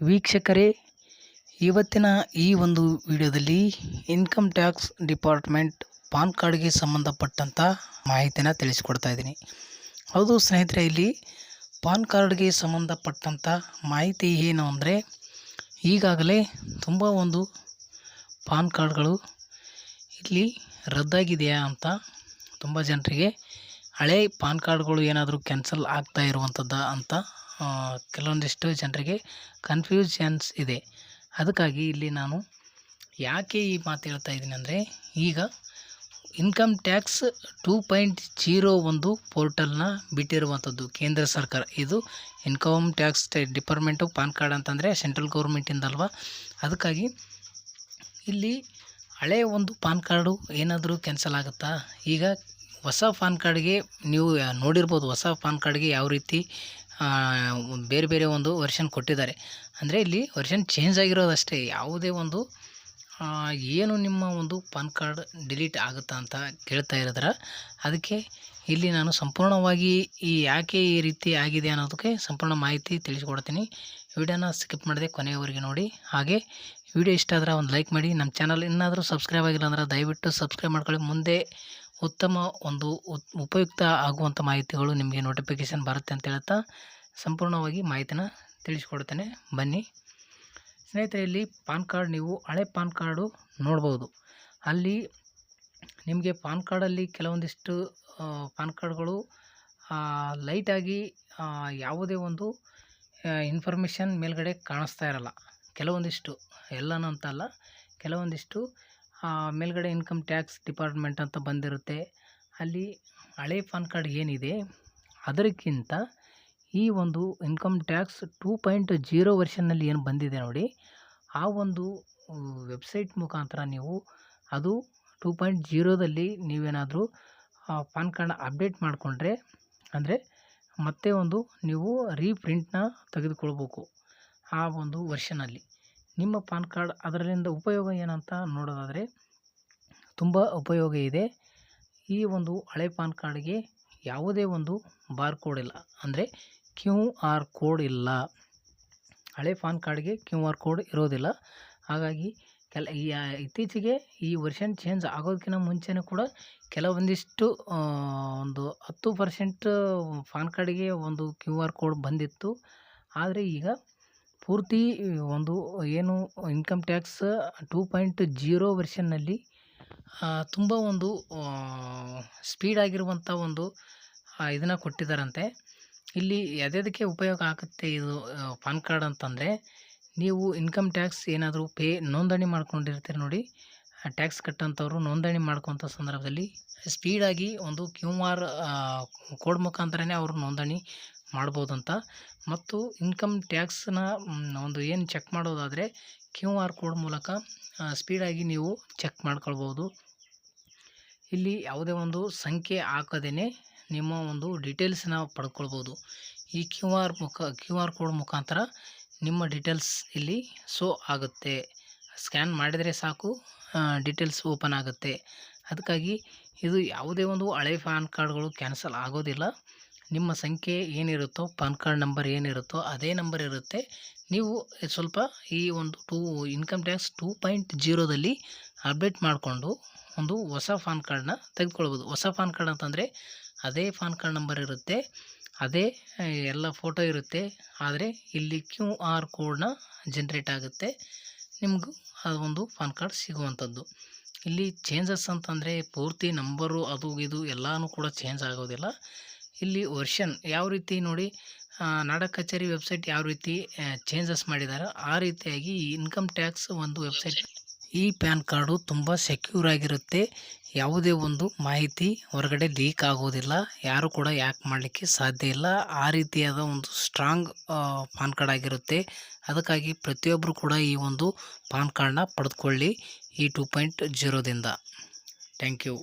ವೀಕ್ಷಕರೇ, ಇವತ್ತಿನ ಈ ಒಂದು ವಿಡಿಯೋದಲ್ಲಿ ಇನ್ಕಮ್ ಟ್ಯಾಕ್ಸ್ ಡಿಪಾರ್ಟ್ಮೆಂಟ್ ಪಾನ್ ಕಾರ್ಡ್ಗೆ ಸಂಬಂಧಪಟ್ಟಂಥ ಮಾಹಿತಿನ ತಿಳಿಸ್ಕೊಡ್ತಾ ಇದ್ದೀನಿ. ಹೌದು ಸ್ನೇಹಿತರೆ, ಇಲ್ಲಿ ಪಾನ್ ಕಾರ್ಡ್ಗೆ ಸಂಬಂಧಪಟ್ಟಂಥ ಮಾಹಿತಿ ಏನು ಅಂದರೆ, ಈಗಾಗಲೇ ತುಂಬ ಒಂದು ಪಾನ್ ಕಾರ್ಡ್ಗಳು ಇಲ್ಲಿ ರದ್ದಾಗಿದೆಯಾ ಅಂತ ತುಂಬ ಜನರಿಗೆ ಹಳೆ ಪಾನ್ ಕಾರ್ಡ್ಗಳು ಏನಾದರೂ ಕ್ಯಾನ್ಸಲ್ ಆಗ್ತಾ ಇರುವಂಥದ್ದು ಅಂತ ಕೆಲವೊಂದಿಷ್ಟು ಜನರಿಗೆ ಕನ್ಫ್ಯೂಷನ್ಸ್ ಇದೆ. ಅದಕ್ಕಾಗಿ ಇಲ್ಲಿ ನಾನು ಯಾಕೆ ಈ ಮಾತು ಹೇಳ್ತಾ ಇದ್ದೀನಿ ಅಂದರೆ, ಈಗ income tax two point zero ಒಂದು ಪೋರ್ಟಲ್ನ ಬಿಟ್ಟಿರುವಂಥದ್ದು ಕೇಂದ್ರ ಸರ್ಕಾರ. ಇದು income tax department PAN card ಅಂತಂದರೆ ಸೆಂಟ್ರಲ್ ಗೌರ್ಮೆಂಟಿಂದಲ್ವಾ ಅದಕ್ಕಾಗಿ ಇಲ್ಲಿ ಹಳೆಯ ಒಂದು ಪಾನ್ ಕಾರ್ಡು ಏನಾದರೂ ಕ್ಯಾನ್ಸಲ್ ಆಗುತ್ತಾ? ಈಗ ಹೊಸ ಪಾನ್ ಕಾರ್ಡ್ಗೆ ನೀವು ನೋಡಿರ್ಬೋದು ಹೊಸ ಪಾನ್ ಕಾರ್ಡ್ಗೆ ಯಾವ ರೀತಿ ಬೇರೆ ಬೇರೆ ಒಂದು ವರ್ಷನ್ ಕೊಟ್ಟಿದ್ದಾರೆ. ಅಂದರೆ ಇಲ್ಲಿ ವರ್ಷನ್ ಚೇಂಜ್ ಆಗಿರೋದಷ್ಟೇ, ಯಾವುದೇ ಒಂದು ಏನು ನಿಮ್ಮ ಒಂದು ಪಾನ್ ಕಾರ್ಡ್ ಡಿಲೀಟ್ ಆಗುತ್ತಾ ಅಂತ ಕೇಳ್ತಾ ಇರೋದ್ರ, ಅದಕ್ಕೆ ಇಲ್ಲಿ ನಾನು ಸಂಪೂರ್ಣವಾಗಿ ಈ ಯಾಕೆ ಈ ರೀತಿ ಆಗಿದೆ ಅನ್ನೋದಕ್ಕೆ ಸಂಪೂರ್ಣ ಮಾಹಿತಿ ತಿಳಿಸ್ಕೊಡ್ತೀನಿ. ವಿಡಿಯೋನ ಸ್ಕಿಪ್ ಮಾಡದೆ ಕೊನೆಯವರೆಗೆ ನೋಡಿ. ಹಾಗೆ ವಿಡಿಯೋ ಇಷ್ಟ ಆದರೆ ಒಂದು ಲೈಕ್ ಮಾಡಿ. ನಮ್ಮ ಚಾನಲ್ ಇನ್ನಾದರೂ ಸಬ್ಸ್ಕ್ರೈಬ್ ಆಗಿಲ್ಲ ಅಂದ್ರೆ ದಯವಿಟ್ಟು ಸಬ್ಸ್ಕ್ರೈಬ್ ಮಾಡ್ಕೊಳ್ಳಿ. ಮುಂದೆ ಉತ್ತಮ ಒಂದು ಉಪಯುಕ್ತ ಆಗುವಂಥ ಮಾಹಿತಿಗಳು ನಿಮಗೆ ನೋಟಿಫಿಕೇಷನ್ ಬರುತ್ತೆ ಅಂತ ಹೇಳ್ತಾ ಸಂಪೂರ್ಣವಾಗಿ ಮಾಹಿತಿನ ತಿಳಿಸ್ಕೊಡ್ತೇನೆ ಬನ್ನಿ. ಸ್ನೇಹಿತರೆ ಇಲ್ಲಿ ಪಾನ್ ಕಾರ್ಡ್ ನೀವು ಹಳೆ ಪಾನ್ ಕಾರ್ಡು ನೋಡ್ಬೋದು. ಅಲ್ಲಿ ನಿಮಗೆ ಪಾನ್ ಕಾರ್ಡಲ್ಲಿ ಕೆಲವೊಂದಿಷ್ಟು ಪಾನ್ ಕಾರ್ಡ್ಗಳು ಲೈಟಾಗಿ ಯಾವುದೇ ಒಂದು ಇನ್ಫಾರ್ಮೇಷನ್ ಮೇಲ್ಗಡೆ ಕಾಣಿಸ್ತಾ ಇರಲ್ಲ. ಕೆಲವೊಂದಿಷ್ಟು, ಎಲ್ಲನೂ ಅಂತಲ್ಲ. ಕೆಲವೊಂದಿಷ್ಟು ಮೇಲ್ಗಡೆ ಇನ್ಕಮ್ ಟ್ಯಾಕ್ಸ್ ಡಿಪಾರ್ಟ್ಮೆಂಟ್ ಅಂತ ಬಂದಿರುತ್ತೆ. ಅಲ್ಲಿ ಹಳೆ ಪಾನ್ ಕಾರ್ಡ್ ಏನಿದೆ, ಅದಕ್ಕಿಂತ ಈ ಒಂದು income tax two point zero ವರ್ಷನ್ನಲ್ಲಿ ಏನು ಬಂದಿದೆ ನೋಡಿ, ಆ ಒಂದು ವೆಬ್ಸೈಟ್ ಮುಖಾಂತರ ನೀವು ಅದು ಟೂ ಪಾಯಿಂಟ್ ಜೀರೋದಲ್ಲಿ ನೀವೇನಾದರೂ ಪಾನ್ ಕಾರ್ಡ್ನ ಅಪ್ಡೇಟ್ ಮಾಡಿಕೊಂಡ್ರೆ, ಅಂದರೆ ಮತ್ತೆ ಒಂದು ನೀವು ರೀಪ್ರಿಂಟ್ನ ತೆಗೆದುಕೊಳ್ಬೇಕು ಆ ಒಂದು ವರ್ಷನಲ್ಲಿ. ನಿಮ್ಮ ಪಾನ್ ಕಾರ್ಡ್ ಅದರಿಂದ ಉಪಯೋಗ ಏನಂತ ನೋಡೋದಾದರೆ ತುಂಬ ಉಪಯೋಗ ಇದೆ. ಈ ಒಂದು ಹಳೆ ಪಾನ್ ಕಾರ್ಡ್ಗೆ ಯಾವುದೇ ಒಂದು ಬಾರ್ ಕೋಡ್ ಇಲ್ಲ. ಅಂದರೆ ಕ್ಯೂ ಆರ್ ಕೋಡ್ ಇಲ್ಲ. ಹಳೆ ಪಾನ್ ಕಾರ್ಡ್ಗೆ ಕ್ಯೂ ಆರ್ ಕೋಡ್ ಇರೋದಿಲ್ಲ. ಹಾಗಾಗಿ ಕೆಲ ಇತ್ತೀಚೆಗೆ ಈ ವರ್ಷನ್ ಚೇಂಜ್ ಆಗೋದಕ್ಕಿಂತ ಮುಂಚೆನೂ ಕೂಡ ಕೆಲವೊಂದಿಷ್ಟು ಒಂದು ಹತ್ತು ಪರ್ಸೆಂಟ್ ಪಾನ್ ಕಾರ್ಡಿಗೆ ಒಂದು ಕ್ಯೂ ಆರ್ ಕೋಡ್ ಬಂದಿತ್ತು. ಆದರೆ ಈಗ ಪೂರ್ತಿ ಒಂದು ಏನು income tax two point zero ವರ್ಷನ್ನಲ್ಲಿ ತುಂಬ ಒಂದು ಸ್ಪೀಡ್ ಆಗಿರುವಂಥ ಒಂದು ಇದನ್ನು ಕೊಟ್ಟಿದ್ದಾರಂತೆ ಇಲ್ಲಿ ಯಾವ್ಯಾವುದಕ್ಕೆ ಉಪಯೋಗ ಆಗುತ್ತೆ ಇದು ಪಾನ್ ಕಾರ್ಡ್ ಅಂತಂದರೆ, ನೀವು ಇನ್ಕಮ್ ಟ್ಯಾಕ್ಸ್ ಏನಾದರೂ ಪೇ, ನೋಂದಣಿ ಮಾಡ್ಕೊಂಡಿರ್ತೀರಿ ನೋಡಿ ಟ್ಯಾಕ್ಸ್ ಕಟ್ಟಂಥವ್ರು ನೋಂದಣಿ ಮಾಡ್ಕೊಂಥ ಸಂದರ್ಭದಲ್ಲಿ ಸ್ಪೀಡಾಗಿ ಒಂದು ಕ್ಯೂ ಆರ್ ಕೋಡ್ ಮುಖಾಂತರನೇ ಅವರು ನೋಂದಣಿ ಮಾಡ್ಬೋದಂತ. ಮತ್ತು ಇನ್ಕಮ್ ಟ್ಯಾಕ್ಸನ್ನ ಒಂದು ಏನು ಚೆಕ್ ಮಾಡೋದಾದರೆ ಕ್ಯೂ ಆರ್ ಕೋಡ್ ಮೂಲಕ ಸ್ಪೀಡಾಗಿ ನೀವು ಚೆಕ್ ಮಾಡ್ಕೊಳ್ಬೋದು. ಇಲ್ಲಿ ಯಾವುದೇ ಒಂದು ಸಂಖ್ಯೆ ಹಾಕದೇ ನಿಮ್ಮ ಒಂದು ಡೀಟೇಲ್ಸನ್ನ ಪಡ್ಕೊಳ್ಬೋದು. ಈ ಕ್ಯೂ ಆರ್ ಮುಖ ಕ್ಯೂ ಆರ್ ಕೋಡ್ ಮುಖಾಂತರ ನಿಮ್ಮ ಡೀಟೇಲ್ಸ್ ಇಲ್ಲಿ ಸೋ ಆಗುತ್ತೆ. ಸ್ಕ್ಯಾನ್ ಮಾಡಿದರೆ ಸಾಕು ಡೀಟೇಲ್ಸ್ ಓಪನ್ ಆಗುತ್ತೆ. ಅದಕ್ಕಾಗಿ ಇದು ಯಾವುದೇ ಒಂದು ಹಳೆ ಪ್ಯಾನ್ ಕಾರ್ಡ್ಗಳು ಕ್ಯಾನ್ಸಲ್ ಆಗೋದಿಲ್ಲ. ನಿಮ್ಮ ಸಂಖ್ಯೆ ಏನಿರುತ್ತೋ, ಪಾನ್ ಕಾರ್ಡ್ ನಂಬರ್ ಏನಿರುತ್ತೋ ಅದೇ ನಂಬರ್ ಇರುತ್ತೆ. ನೀವು ಸ್ವಲ್ಪ ಈ ಒಂದು two, income tax two point ಜೀರೋದಲ್ಲಿ update ಮಾಡಿಕೊಂಡು ಒಂದು ಹೊಸ ಪಾನ್ ಕಾರ್ಡನ್ನ ತೆಗೆದುಕೊಳ್ಬೋದು. ಹೊಸ ಪಾನ್ ಕಾರ್ಡ್ ಅಂತಂದರೆ ಅದೇ ಪಾನ್ ಕಾರ್ಡ್ ನಂಬರ್ ಇರುತ್ತೆ, ಅದೇ ಎಲ್ಲ ಫೋಟೋ ಇರುತ್ತೆ, ಆದರೆ ಇಲ್ಲಿ ಕ್ಯೂ ಆರ್ ಕೋಡ್ನ ಜನ್ರೇಟ್ ಆಗುತ್ತೆ, ನಿಮಗೂ ಒಂದು ಪಾನ್ ಕಾರ್ಡ್ ಸಿಗುವಂಥದ್ದು. ಇಲ್ಲಿ ಚೇಂಜಸ್ ಅಂತಂದರೆ ಪೂರ್ತಿ ನಂಬರು ಅದು ಇದು ಎಲ್ಲನೂ ಕೂಡ ಚೇಂಜ್ ಆಗೋದಿಲ್ಲ. ಇಲ್ಲಿ ವರ್ಷನ್ ಯಾವ ರೀತಿ ನೋಡಿ ನಾಡ ಕಚೇರಿ ವೆಬ್ಸೈಟ್ ಯಾವ ರೀತಿ ಚೇಂಜಸ್ ಮಾಡಿದ್ದಾರೆ ಆ ರೀತಿಯಾಗಿ ಇನ್ಕಮ್ ಟ್ಯಾಕ್ಸ್ ಒಂದು ವೆಬ್ಸೈಟ್ ಈ ಪ್ಯಾನ್ ಕಾರ್ಡು ತುಂಬ ಸೆಕ್ಯೂರ್ ಆಗಿರುತ್ತೆ. ಯಾವುದೇ ಒಂದು ಮಾಹಿತಿ ಹೊರಗಡೆ ಲೀಕ್ ಆಗೋದಿಲ್ಲ. ಯಾರು ಕೂಡ ಯಾಕೆ ಮಾಡಲಿಕ್ಕೆ ಸಾಧ್ಯ ಇಲ್ಲ. ಆ ರೀತಿಯಾದ ಒಂದು ಸ್ಟ್ರಾಂಗ್ ಪಾನ್ ಕಾರ್ಡ್ ಆಗಿರುತ್ತೆ. ಅದಕ್ಕಾಗಿ ಪ್ರತಿಯೊಬ್ಬರು ಕೂಡ ಈ ಒಂದು ಪಾನ್ ಕಾರ್ಡನ್ನ ಪಡೆದುಕೊಳ್ಳಿ ಈ ಟೂ ಪಾಯಿಂಟ್ ಜೀರೋದಿಂದ ಥ್ಯಾಂಕ್ ಯು